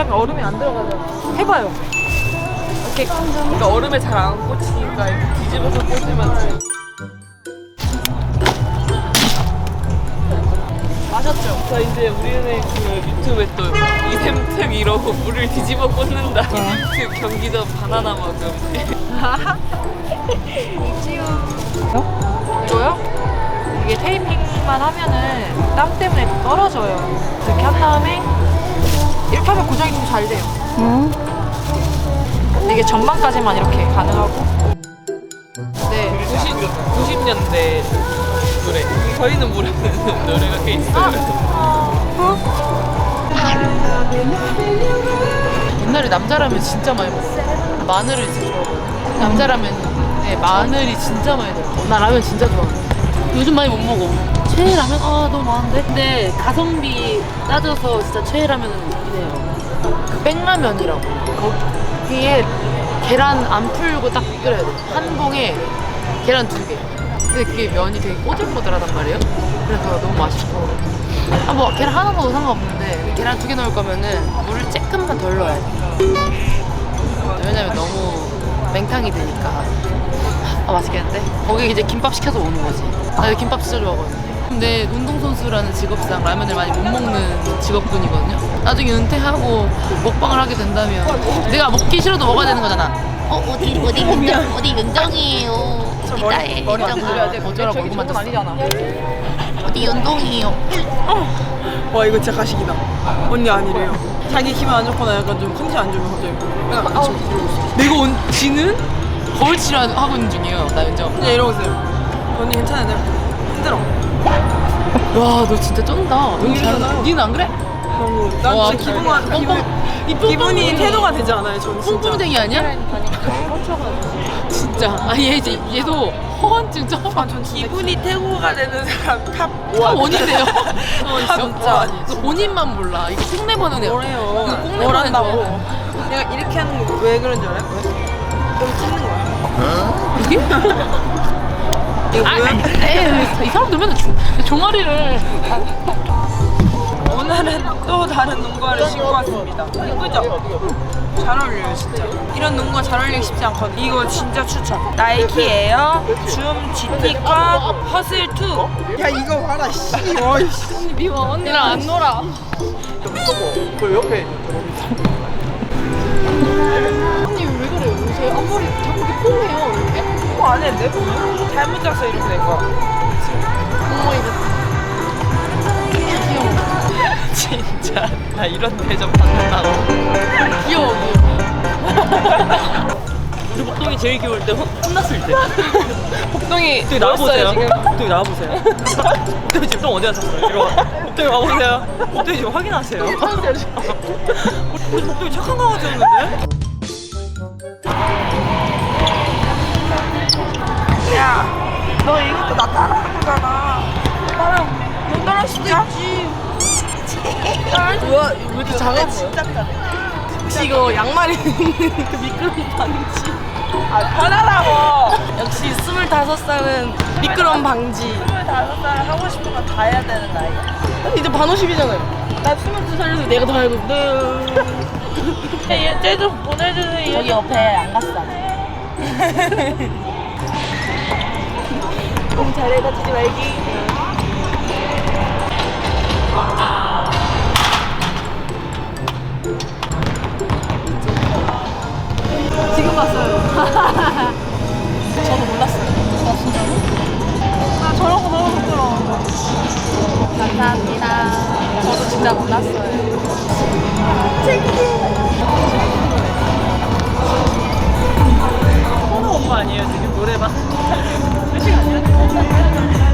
하면 얼음이 안 들어가잖아. 해봐요. 이렇게 그러니까 얼음에 잘 안 꽂히니까 이렇게 뒤집어서 꽂으면 돼. 마셨죠? 자 이제 우리는 그 유튜브에 또 이샘특 이러고 물을 뒤집어 꽂는다 이샘특 경기도 바나나 먹음 이거요? 이게 테이핑만 하면은 땀 때문에 떨어져요. 이렇게 한 다음에 이렇게 하면 고정이 좀 잘 돼요. 근데 이게 전반까지만 이렇게 가능하고. 네. 90, 90 년대 노래 저희는 모르는 노래가 꽤 있어요 옛날에 남자라면 진짜 많이 먹었어. 마늘을 진짜 좋아하거든. 남자라면 네, 마늘이 진짜 많이 들어. 나 라면 진짜 좋아해. 요즘 많이 못 먹어. 최애 라면? 아, 너무 많은데? 근데 가성비 따져서 진짜 최애 라면은 이네요. 그 백라면이라고. 거기에 계란 안 풀고 딱 끓여야 돼. 한 봉에 계란 두 개. 근데 그게 면이 되게 꼬들꼬들하단 말이에요. 그래서 너무 맛있고. 아, 뭐 계란 하나 넣어도 상관없는데 계란 두 개 넣을 거면은 물을 조금만 덜 넣어야 돼. 왜냐면 너무 맹탕이 되니까. 아 맛있겠는데? 거기 이제 김밥 시켜서 오는 거지. 나 김밥 진짜 좋아하거든. 근데 운동선수라는 직업상 라면을 많이 못 먹는 직업군이거든요. 나중에 은퇴하고 먹방을 하게 된다면 내가 먹기 싫어도 먹어야 되는 거잖아. 어, 어디, 어디 윤정, 어디 윤정이에요. 어디 나의 윤정아. 어쩌라고 얼굴 만졌어. 어디 윤동이에요. 와 이거 진짜 가식이다 언니 아니래요 자기 기분 안 좋거나 약간 좀 컨디션 안 좋으면 갑자기 있어 내가 온 지는 거울 치료하고 있는 중이에요. 나 윤정. 그냥 이러고 있어요 언니 괜찮아요 힘들어 와, 너 진짜 쩐다. 너무 잘한다. 니는 안 그래? 너무 난 와, 진짜 기분만 뻥뻥- 이 기분이 뻥뻥이 태도가 되지 않아요 저는 진짜 뿡뿡댕이 아니야? 진짜. 아, 얘 이제 얘도 허언증 처음 아, 전 기분이 태고가 되는 사람 탑다 원인데요. 아, 진짜. 너 본인만 몰라. 이거 꼭 내보는 애야. 뭐래요 이거 꼭뭘 내보는 한다고 애야. 내가 이렇게 하는 거 왜 그런 줄 알아요? 여기 찍는 거 야 이게? 이거 아, 뭐야? 에이, 이 사람들 맨날 종, 종아리를. 오늘은 또 다른 농구화를 신고 왔습니다. 예쁘죠? 잘 어울려요 진짜. 이런 농구화 잘 어울리기 쉽지 않거든. 이거 진짜 추천. 나이키 에어 줌 GT과 허슬 2. 야 이거 봐라 씨. 어이씨. 미워. 언니랑 안 놀아. 그 옆에 요새 앞머리 자꾸 이렇게 뽕해요. 이렇게. 이거 안 했는데? 잘못 짰어 이렇게 된 거. 어머, 이제. 귀여워. 진짜 나 이런 대접 받는다고 귀여워. 우리 복동이 제일 귀여울 때 혼- 혼났을 때 복동이 복동이 나와보세요 지금? 복동이 나와보세요 복동이 지금 똥 어디 갔었어요? 와 복동이 와보세요 복동이 지금 확인하세요 우리 복동이 착한 강아지였는데? 너 이것도 나 따라하는 거잖아. 나랑 못 따라할 수도 있지. 뭐야, 왜 이렇게 작아 보여? 진짜 편해. 혹시 이거 양말이 있는 그 미끄럼 방지. 아, 편하라고. 역시 스물다섯 살은 미끄럼 방지. 25살 하고 싶은 거 다 해야 되는 나이. 이제 반오십이잖아요. 나 스물두 살에서 내가 더 알고 있는데. 쟤좀 보내주세요. 저기 옆에 안 갔어. 너무 잘해, 다치지 말기. 지금 봤어요. 저도 몰랐어요. 아, 진짜로? 나 저런 거 너무 부끄러워. 감사합니다. 저도 진짜 몰랐어요. 엄마 아니에요 지금 노래방 这个。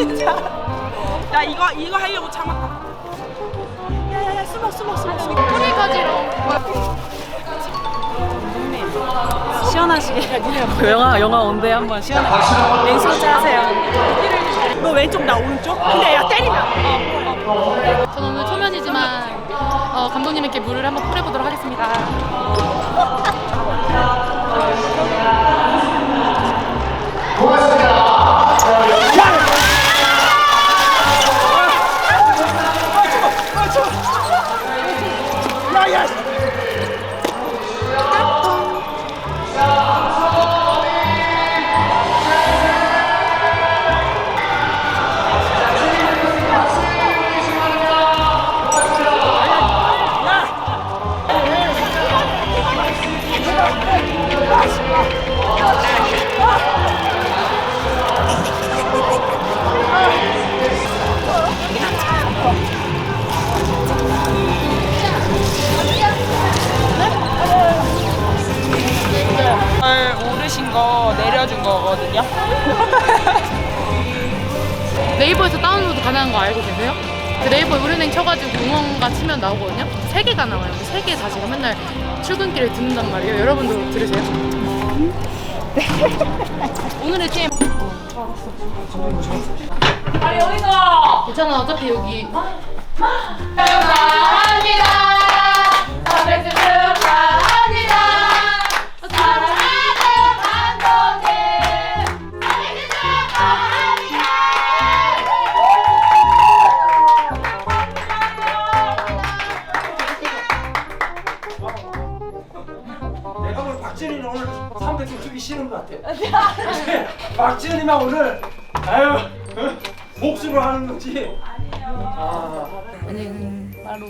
진짜. 나 이거 이거 하려고 참았다. 야야야 숨어 숨어 숨어 숨어. 뿌리 가지러. 시원하시게. 영화 영화 온대 한번 시원하게. 왼손 하세요. 너 왼쪽 나 오른쪽? 근데 야 때리면. 저는 오늘 초면이지만 어, 감독님께 물을 한번 뿌려보도록 하겠습니다. 치면 나오거든요. 세 개가 나와요. 세 개 다 제가 맨날 출근길에 듣는단 말이에요. 여러분도 들으세요. 네. 오늘의 팀. 빨리 어디가? 괜찮아. 어차피 여기. 축하합니다. 선배 축하합니다. 같아. 박지현이만 오늘 아유 어? 목숨을 하는 거지. 아. 바로